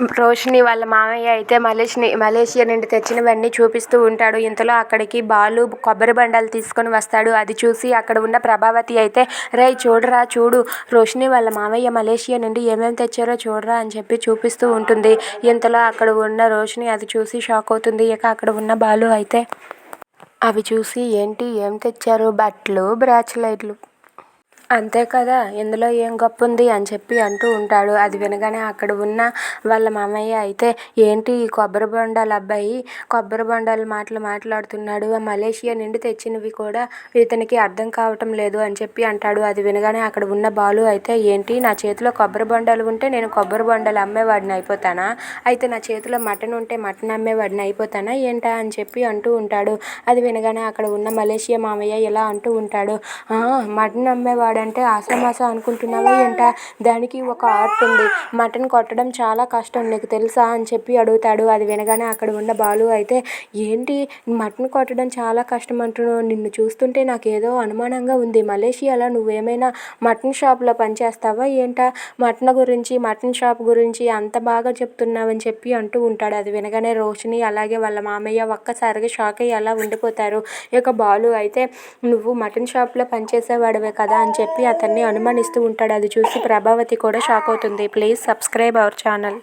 రోషిని వాళ్ళ మామయ్య అయితే మలేషిని మలేషియా నుండి తెచ్చినవన్నీ చూపిస్తూ ఉంటాడు. ఇంతలో అక్కడికి బాలు కొబ్బరి బండాలు తీసుకొని వస్తాడు. అది చూసి అక్కడ ఉన్న ప్రభావతి అయితే రే చూడరా చూడు. రోషిని వాళ్ళ మామయ్య మలేషియా నుండి ఏమేమి తెచ్చారో చూడరా అని చెప్పి చూపిస్తూ ఉంటుంది. ఇంతలో అక్కడ ఉన్న రోషిని అది చూసి షాక్ అవుతుంది. ఇక అక్కడ ఉన్న బాలు అయితే అవి చూసి ఏంటి? ఏం తెచ్చారు? బట్టలు బ్రాచ్లైట్లు. అంతే కదా ఇందులో ఏం గొప్ప ఉంది అని చెప్పి అంటూ ఉంటాడు. అది వినగానే అక్కడ ఉన్న వాళ్ళ మామయ్య అయితే ఏంటి ఈ కొబ్బరి బొండాల అబ్బాయి? కొబ్బరి బొండాల మాటలు మాట్లాడుతున్నాడు. ఆ మలేషియా నుండి తెచ్చినవి కూడా ఇతనికి అర్థం కావటం లేదు అని చెప్పి అంటాడు. అది వినగానే అక్కడ ఉన్న బాలు అయితే ఏంటి నా చేతిలో కొబ్బరి బొండాలు ఉంటే నేను కొబ్బరి బొండాలు అమ్మేవాడిని అయిపోతానా? అయితే నా చేతిలో మటన్ ఉంటే మటన్ అమ్మేవాడిని అయిపోతానా? ఏంటా? అని చెప్పి అంటూ ఉంటాడు. అది వినగానే అక్కడ ఉన్న మలేషియా మామయ్య ఇలా అంటూ ఉంటాడు. మటన్ అమ్మేవాడు అంటే ఆసామాసా అనుకుంటున్నావా ఏంట దానికి ఒక ఆర్ట్ ఉంది. మటన్ కొట్టడం చాలా కష్టం. నీకు తెలుసా అని చెప్పి అడుగుతాడు. అది వినగానే అక్కడ ఉన్న బాలు అయితే ఏంటి? మటన్ కొట్టడం చాలా కష్టం అంటున్నావు. నిన్ను చూస్తుంటే నాకు ఏదో అనుమానంగా ఉంది. మలేషియాలో నువ్వేమైనా మటన్ షాప్లో పనిచేస్తావా ఏంట? మటన్ గురించి మటన్ షాప్ గురించి అంత బాగా చెప్తున్నావని చెప్పి అంటూ ఉంటాడు. అది వినగానే రోషిని అలాగే వాళ్ళ మామయ్య ఒక్కసారిగా షాక్ అయ్యి అలా ఉండిపోతారు. ఇక బాలు అయితే నువ్వు మటన్ షాప్లో పనిచేసేవాడివే కదా అని చెప్పి చెప్పి అతన్ని అనుమానిస్తూ ఉంటాడు. అది చూసి ప్రభావతి కూడా షాక్ అవుతుంది. Please subscribe our channel.